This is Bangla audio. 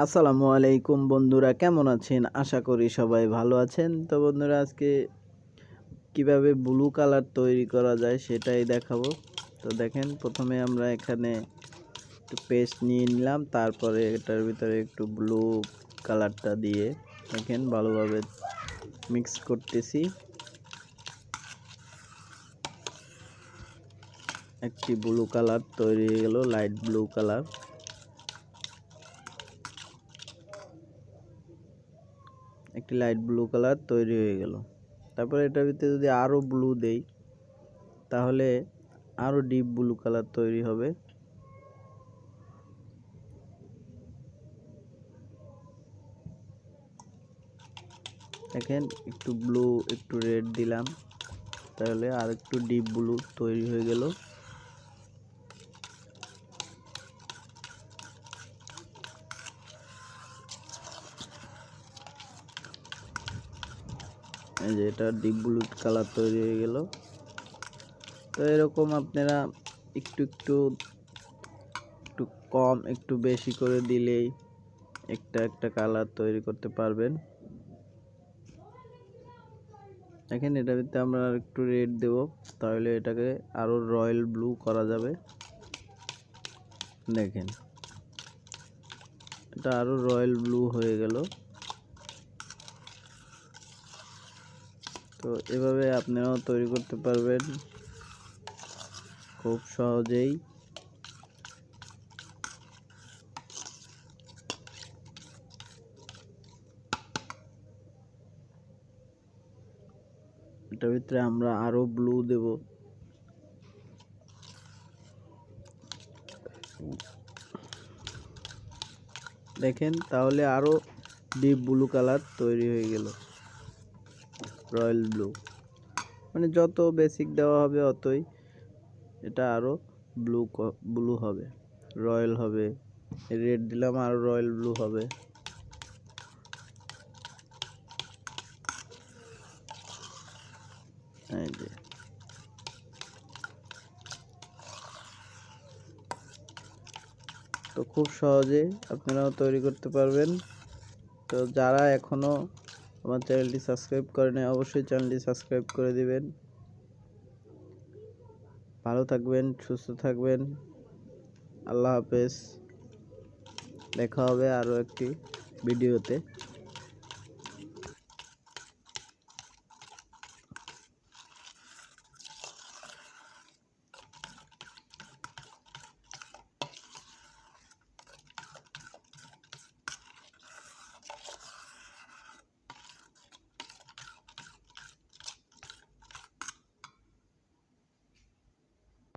আসসালামু আলাইকুম বন্ধুরা, কেমন আছেন? আশা করি সবাই ভালো আছেন। তো বন্ধুরা, আজকে কীভাবে ব্লু কালার তৈরি করা যায় সেটাই দেখাবো। তো দেখেন, প্রথমে আমরা এখানে একটু পেস্ট নিয়ে নিলাম, তারপরে এটার ভিতরে একটু ব্লু কালারটা দিয়ে দেখেন, ভালোভাবে মিক্স করতেছি। একটি ব্লু কালার তৈরি হয়ে গেল, লাইট ব্লু কালার। একটি লাইট ব্লু কালার তৈরি হয়ে গেল। তারপরে এটার ভিতরে যদি আরও ব্লু দেই, তাহলে আরও ডিপ ব্লু কালার তৈরি হবে। দেখেন, একটু ব্লু একটু রেড দিলাম, তাহলে আর একটু ডিপ ব্লু তৈরি হয়ে গেল। এই যে এটা ডিপ ব্লু কালার তৈরি হয়ে গেল। তো এরকম আপনারা একটু একটু একটু কম, একটু বেশি করে দিলেই একটা একটা কালার তৈরি করতে পারবেন। দেখেন এটা ভিতরে আমরা একটু রেড দেব, তাহলে এটাকে আরও রয়্যাল ব্লু করা যাবে। দেখেন, এটা আরও রয়্যাল ব্লু হয়ে গেল। তো এভাবে আপনারাও তৈরি করতে পারবেন। খুব সহজেই। এটার ভিতরে আমরা আরও ব্লু দেব। দেখেন, তাহলে আরও ডিপ ব্লু কালার তৈরি হয়ে গেল। Royal blue. মানে যত বেসিক দেওয়া হবে অতই এটা আরও ব্লু ব্লু হবে। রয়্যাল হবে। রেড দিলাম আরও রয়্যাল ব্লু হবে। এই যে। তো খুব সহজে আপনারাও তৈরি করতে পারবেন। তো যারা এখনও আমার চ্যানেলটি সাবস্ক্রাইব করে নেয়, অবশ্যই চ্যানেলটি সাবস্ক্রাইব করে দিবেন। ভালো থাকবেন, সুস্থ থাকবেন। আল্লাহ হাফেজ। দেখা হবে আরও একটি ভিডিওতে।